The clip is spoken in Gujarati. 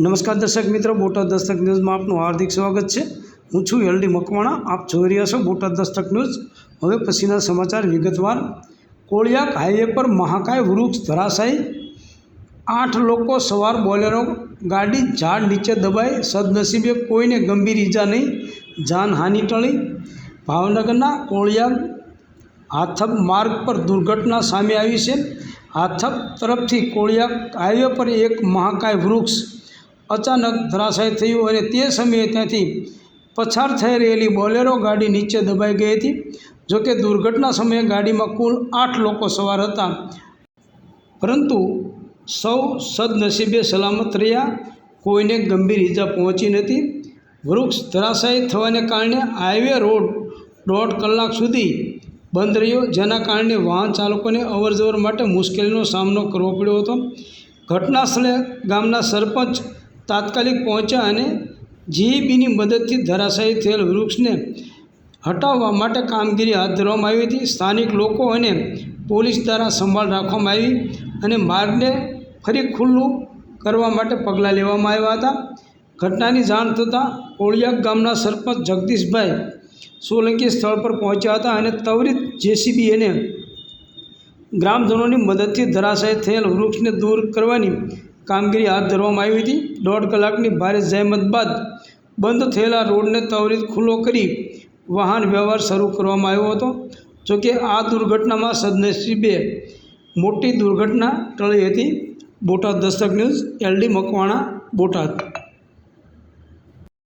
નમસ્કાર દર્શક મિત્રો, બોટાદ દસ્તક ન્યૂઝમાં આપનું હાર્દિક સ્વાગત છે. હું છું એલડી મકવાણા, આપ જોઈ રહ્યા છો બોટાદ દસ્તક ન્યૂઝ. હવે પછીના સમાચાર વિગતવાર. કોળિયાક હાઈવે પર મહાકાય વૃક્ષ ધરાશાય. આઠ લોકો સવાર બોલેરો, ગાડી ઝાડ નીચે દબાઈ. સદનસીબે કોઈને ગંભીર ઈજા નહીં, જાનહાનિ ટળી. ભાવનગરના કોળિયાક હાથબ માર્ગ પર દુર્ઘટના સામે આવી છે. હાથબ તરફથી કોળિયાક હાઈવે પર એક મહાકાય વૃક્ષ અચાનક ધરાશાય થયું અને તે સમયે ત્યાંથી પસાર થઈ રહેલી બોલેરો ગાડી નીચે દબાઈ ગઈ હતી. જોકે દુર્ઘટના સમયે ગાડીમાં કુલ આઠ લોકો સવાર હતા. પરંતુ સૌ સદનસીબે સલામત રહ્યા. કોઈને ગંભીર ઈજા પહોંચી નથી. વૃક્ષ ધરાશાયી થવાને કારણે હાઈવે રોડ દોઢ કલાક સુધી બંધ રહ્યો, જેના કારણે વાહન ચાલકોને અવરજવર માટે મુશ્કેલીનો સામનો કરવો પડ્યો હતો. ઘટના સ્થળે ગામના સરપંચ તાત્કાલિક પહોંચ્યા અને જીઈબીની મદદથી ધરાશાયી થયેલ વૃક્ષને હટાવવા માટે કામગીરી હાથ ધરવામાં આવી હતી. સ્થાનિક લોકો અને પોલીસ દ્વારા સંભાળ રાખવામાં આવી અને માર્ગને ફરી ખુલ્લું કરવા માટે પગલાં લેવામાં આવ્યા હતા. ઘટનાની જાણ થતાં કોળિયાક ગામના સરપંચ જગદીશભાઈ સોલંકી સ્થળ પર પહોંચ્યા હતા અને ત્વરિત જેસીબી અને ગ્રામજનોની મદદથી ધરાશાયી થયેલ વૃક્ષને દૂર કરવાની કામગીરી હાથ ધરવામાં આવી હતી. દોઢ કલાકની ભારે જહેમત બાદ બંધ થયેલા રોડને ત્વરિત ખુલ્લો કરી વાહન વ્યવહાર શરૂ કરવામાં આવ્યો હતો. જોકે આ દુર્ઘટનામાં સદનસીબે મોટી દુર્ઘટના ટળી હતી. Botad Dastak news, LD Makwana, Botad.